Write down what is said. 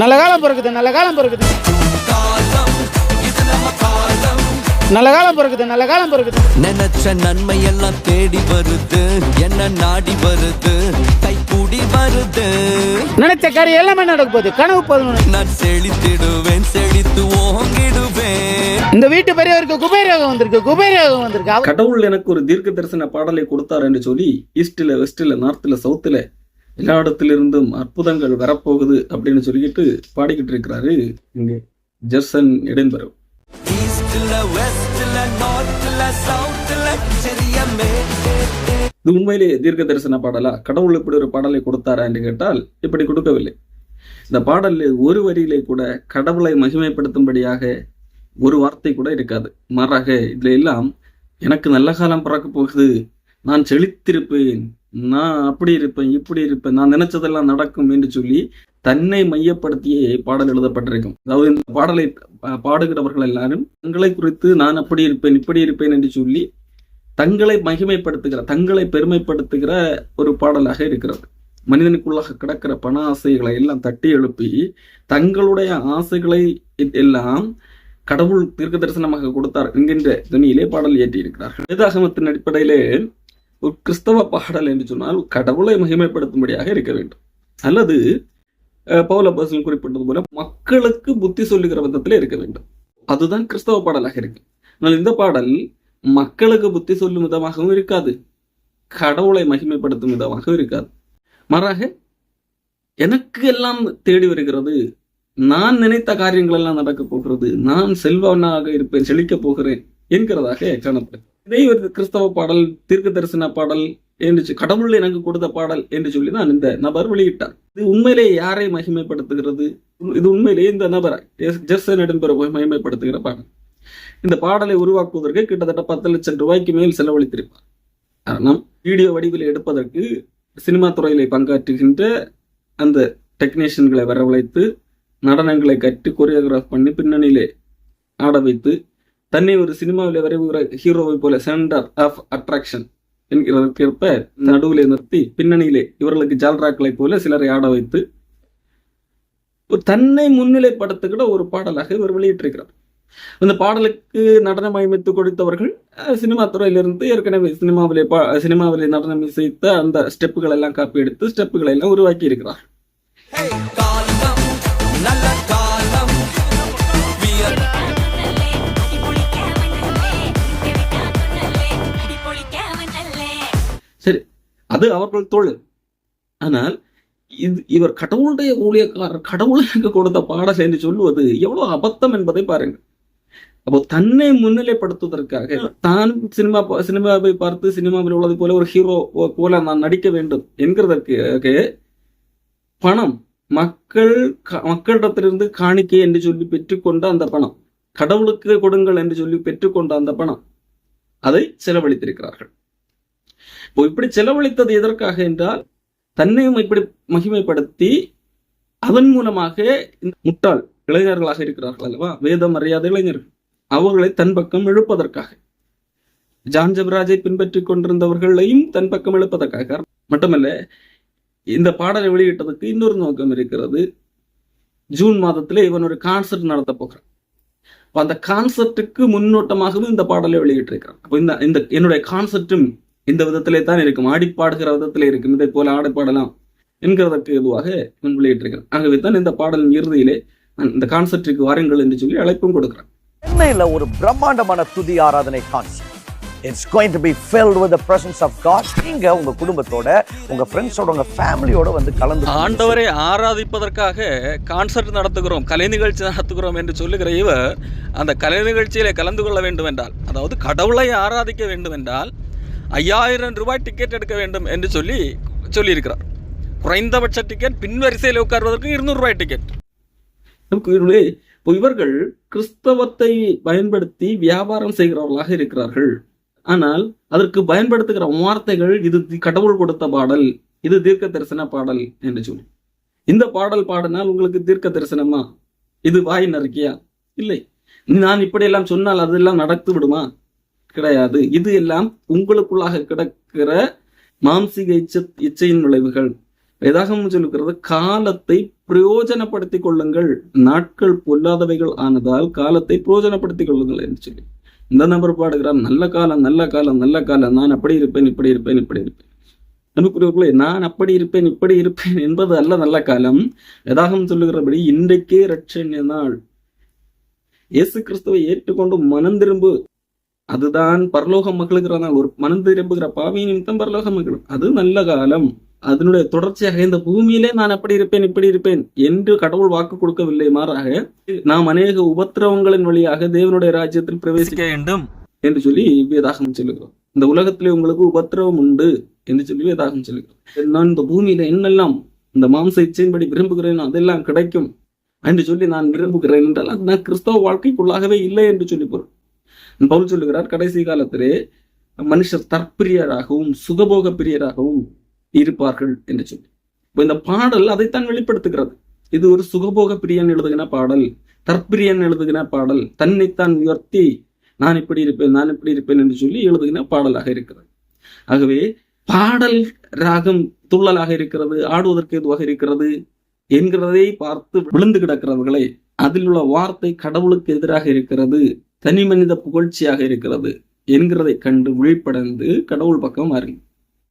நல்ல காலம் பிறக்குது நல்ல காலம் பிறக்குது. நல்ல காலம் பிறக்குது நல்ல காலம் பிறக்குது. நினைச்ச நன்மை எல்லாம் தேடி வருது என்ன நாடி வருது கை கூடி வருது. நினைச்ச காரியம் எல்லாமே நடக்க போகுது கனவு பதினொன்று நான் செழித்திடுவேன் செழித்து ஓங்கிடுவேன். இந்த வீட்டு பெரியவருக்கு குபேரயோகம் வந்திருக்கு குபேரயோகம் வந்திருக்கு. அவர் கடவுள் எனக்கு ஒரு தீர்க்க தரிசன பாடலை கொடுத்தார் என்று சொல்லி ஈஸ்டில் வெஸ்டில் நார்த்தில் சவுத்தில் எல்லா இடத்திலிருந்தும் அற்புதங்கள் வரப்போகுது அப்படின்னு சொல்லிக்கிட்டு பாடிக்கிட்டு இருக்கிறாரு இங்கே ஜெர்சன் சரியமே இது உண்மையிலேயே தீர்க்க தரிசன பாடலா? கடவுள் இப்படி ஒரு பாடலை கொடுத்தாரா என்று கேட்டால் இப்படி கொடுக்கவில்லை. இந்த பாடலில் ஒரு வரியிலே கூட கடவுளை மகிமைப்படுத்தும்படியாக ஒரு வார்த்தை கூட இருக்காது. மாறாக இதுல எல்லாம் எனக்கு நல்ல காலம் பிறக்க போகுது. நான் செழித்திருப்பேன். நான் அப்படி இருப்பேன் இப்படி இருப்பேன் நான் நினைச்சதெல்லாம் நடக்கும் என்று சொல்லி தன்னை மையப்படுத்தியே பாடல் எழுதப்பட்டிருக்கும். அதாவது இந்த பாடலை பாடுகிறவர்கள் எல்லாரும் தங்களை குறித்து நான் அப்படி இருப்பேன் இப்படி இருப்பேன் என்று சொல்லி தங்களை மகிமைப்படுத்துகிற தங்களை பெருமைப்படுத்துகிற ஒரு பாடலாக இருக்கிறது. மனிதனுக்குள்ளாக கிடக்கிற பண ஆசைகளை எல்லாம் தட்டி எழுப்பி தங்களுடைய ஆசைகளை எல்லாம் கடவுள் தீர்க்க தரிசனமாக கொடுத்தார் என்கின்ற துணியிலே பாடல் இயற்றி இருக்கிறார்கள் வேதாகமத்தின் அடிப்படையிலே ஒரு கிறிஸ்தவ பாடல் என்று சொன்னால் கடவுளை மகிமைப்படுத்தும்படியாக இருக்க வேண்டும். அல்லது பவுல பர்சன் குறிப்பிட்டது போல மக்களுக்கு புத்தி சொல்லுகிற விதத்திலே இருக்க வேண்டும். அதுதான் கிறிஸ்தவ பாடலாக இருக்கு. ஆனால் இந்த பாடல் மக்களுக்கு புத்தி சொல்லும் விதமாகவும் இருக்காது. கடவுளை மகிமைப்படுத்தும் விதமாகவும் இருக்காது. மாறாக எனக்கு எல்லாம் தேடி வருகிறது. நான் நினைத்த காரியங்கள் எல்லாம் நடக்க போகிறது. நான் செல்வனாக இருப்பேன் செழிக்கப் போகிறேன் என்கிறதாக காணப்படுது இதை ஒரு கிறிஸ்தவ பாடல் தீர்க்க தரிசன பாடல் என்று கடவுள் எனக்கு கொடுத்த பாடல் என்று சொல்லி தான் இந்த நபர் வெளியிட்டார். இது உண்மையிலே யாரை மகிமைப்படுத்துகிறது? இது உண்மையிலேயே இந்த நபரை ஜெர்சன் எடுன்பெற மகிமைப்படுத்துகிற பாடல். இந்த பாடலை உருவாக்குவதற்கு கிட்டத்தட்ட பத்து லட்சம் ரூபாய்க்கு மேல் செலவழித்திருப்பார். காரணம் வீடியோ வடிவில் எடுப்பதற்கு சினிமா துறையிலே பங்காற்றுகின்ற அந்த டெக்னீஷியன்களை வரவழைத்து நடனங்களை கற்று கொரியோகிராஃப் பண்ணி பின்னணியிலே ஆட வைத்து தன்னை ஒரு சினிமாவில் வரைவுகிற ஹீரோவை போல சென்டர் ஆஃப் அட்ராக்ஷன் என்கிறதற்கேற்ப நடுவிலே நிறுத்தி பின்னணியிலே இவர்களுக்கு ஜால்ராக்களை போல சிலரை ஆட வைத்து ஒரு தன்னை முன்னிலைப்படுத்துகிற ஒரு பாடலாக இவர் வெளியிட்டிருக்கிறார். இந்த பாடலுக்கு நடனம் அமைத்து கொடுத்தவர்கள் சினிமா துறையிலிருந்து ஏற்கனவே சினிமாவிலே பா சினிமாவிலே நடனம் இசைத்த அந்த ஸ்டெப்புகள் எல்லாம் காப்பி எடுத்து ஸ்டெப்புகளை எல்லாம் உருவாக்கி இருக்கிறார் அது அவர்கள் தொழில். ஆனால் இது இவர் கடவுளுடைய ஊழியக்காரர் கடவுள் எனக்கு கொடுத்த பாடல் என்று சொல்லுவது எவ்வளவு அபத்தம் என்பதை பாருங்கள். அப்போ தன்னை முன்னிலைப்படுத்துவதற்காக தான் சினிமா சினிமாவை பார்த்து சினிமாவில் உள்ளது போல ஒரு ஹீரோ போல நான் நடிக்க வேண்டும் என்கிறதற்கு பணம் மக்கள் மக்களிடத்திலிருந்து காணிக்கை என்று சொல்லி பெற்றுக்கொண்ட அந்த பணம் கடவுளுக்கு கொடுங்கள் என்று சொல்லி பெற்றுக்கொண்ட அந்த பணம் அதை செலவழித்திருக்கிறார்கள். இப்போ இப்படி செலவழித்தது எதற்காக என்றால் தன்னையும் இப்படி மகிமைப்படுத்தி அதன் மூலமாக இந்த முட்டாள் இளைஞர்களாக இருக்கிறார்கள் அல்லவா? வேதம் அறியாத இளைஞர்கள் அவர்களை தன் பக்கம் இழுப்பதற்காக ஜான் ஜபராஜை பின்பற்றிக் கொண்டிருந்தவர்களையும் தன் பக்கம் இழுப்பதற்காக மட்டுமல்ல இந்த பாடலை வெளியிட்டதுக்கு இன்னொரு நோக்கம் இருக்கிறது. ஜூன் மாதத்தில் இவன் ஒரு கான்சர்ட் நடத்த போகிறான். அந்த கான்சர்ட்டுக்கு முன்னோட்டமாகவும் இந்த பாடலை வெளியிட்டிருக்கிறான். அப்போ இந்த இந்த என்னுடைய கான்செர்ட்டும் இந்த விதத்திலே தான் இருக்கும். ஆடி பாடுகிற விதத்திலே இருக்கும். இதை போல ஆடி பாடலாம் என்கிறதற்கு எதுவாக இவன் வெளியிட்டிருக்கிறான். ஆகவே தான் இந்த பாடலின் இறுதியிலே இந்த கான்செப்டுக்கு வாருங்கள் என்று சொல்லி அழைப்பும் கொடுக்கிறேன். சென்னையில் ஒரு பிரம்மாண்டமான துதி ஆராதனை concept it's going to be filled with the presence of God நீங்க உங்க குடும்பத்தோட உங்க ஃப்ரெண்ட்ஸோட உங்க ஃபேமிலியோட வந்து கலந்து ஆண்டவரை ஆராதிப்பதற்காக கான்சர்ட் நடத்துகிறோம் கலை நிகழ்ச்சி நடத்துகிறோம் என்று சொல்லுகிற இவர் அந்த கலை நிகழ்ச்சியிலே கலந்து கொள்ள வேண்டும் என்றால் அதாவது கடவுளை ஆராதிக்க வேண்டும் என்றால் ஐயாயிரம் ரூபாய் டிக்கெட் எடுக்க வேண்டும் என்று சொல்லி சொல்லியிருக்கிறார். குறைந்தபட்ச டிக்கெட் பின்வரிசையில் உட்கார்வதற்கு இருநூறு ரூபாய் டிக்கெட் நமக்கு இப்போ இவர்கள் கிறிஸ்தவத்தை பயன்படுத்தி வியாபாரம் செய்கிறவர்களாக இருக்கிறார்கள். ஆனால் அதற்கு பயன்படுத்துகிற வார்த்தைகள் இது கடவுள் கொடுத்த பாடல் இது தீர்க்க தரிசன பாடல் என்று சொல்லி. இந்த பாடல் பாடினால் உங்களுக்கு தீர்க்க தரிசனமா இது வாய் நறுக்கியா? இல்லை. நான் இப்படியெல்லாம் சொன்னால் அதெல்லாம் நடத்து விடுமா? கிடையாது. இது எல்லாம் உங்களுக்குள்ளாக கிடக்கிற மாம்சீக இச்ச இச்சையின் விளைவுகள். வேதாகமும் சொல்லுகிறது காலத்தை பிரயோஜனப்படுத்திக் கொள்ளுங்கள். நாட்கள் பொல்லாதவைகள் ஆனதால் காலத்தை பிரயோஜனப்படுத்திக் கொள்ளுங்கள் என்று சொல்லி. இந்த நபர் பாடுகிறார் நல்ல காலம் நல்ல காலம் நல்ல காலம். நான் அப்படி இருப்பேன் இப்படி இருப்பேன் இப்படி இருப்பேன். அனுப்புகிறவர்களே நான் அப்படி இருப்பேன் இப்படி இருப்பேன் என்பது அல்ல நல்ல காலம். வேதாகம் சொல்லுகிறபடி இன்றைக்கே ரட்சண்ய நாள். இயேசு கிறிஸ்துவை ஏற்றுக்கொண்டு மனம் திரும்பு அதுதான் பரலோகம் மகளுகிற நாள் ஒரு மனம் திரும்புகிற பாவியின் நிமித்தம் பரலோகம் மகள். அது நல்ல காலம். அதனுடைய தொடர்ச்சியாக இந்த பூமியிலே நான் அப்படி இருப்பேன் இப்படி இருப்பேன் என்று கடவுள் வாக்கு கொடுக்கவில்லை. மாறாக நாம் அநேக உபத்திரவங்களின் வழியாக தேவனுடைய ராஜ்யத்தில் பிரவேசிக்க வேண்டும். என்று சொல்லி வேதாகம் சொல்லுகிறோம். இந்த உலகத்திலே உங்களுக்கு உபத்திரவம் உண்டு என்று சொல்லி வேதாகம் சொல்லுகிறோம். நான் இந்த பூமியில என்னெல்லாம் இந்த மாம்ச இச்சையின்படி விரும்புகிறேன் அதெல்லாம் கிடைக்கும் என்று சொல்லி நான் விரும்புகிறேன் என்றால் அது நான் கிறிஸ்தவ வாழ்க்கைக்குள்ளாகவே இல்லை என்று சொல்லி பொருள். பவுல் சொல்லுகிறார் கடைசி காலத்திலே மனுஷர் தற்பிரியராகவும் சுகபோக பிரியராகவும் இருப்பார்கள் என்று சொல்லி. இப்போ இந்த பாடல் அதைத்தான் வெளிப்படுத்துகிறது. இது ஒரு சுகபோக பிரியன் எழுதுகின பாடல் தற்பிரியன் எழுதுகின பாடல் தன்னைத்தான் உயர்த்தி நான் இப்படி இருப்பேன் நான் இப்படி இருப்பேன் என்று சொல்லி எழுதுகின பாடலாக இருக்கிறது. ஆகவே பாடல் ராகம் துள்ளலாக இருக்கிறது ஆடுவதற்கு எதுவாக இருக்கிறது என்கிறதை பார்த்து விழுந்து கிடக்கிறவர்களை அதில் உள்ள வார்த்தை கடவுளுக்கு எதிராக இருக்கிறது தனி மனித புகழ்ச்சியாக இருக்கிறது என்கிறதை கண்டு விழிப்படைந்து கடவுள் பக்கம் மாறுங்க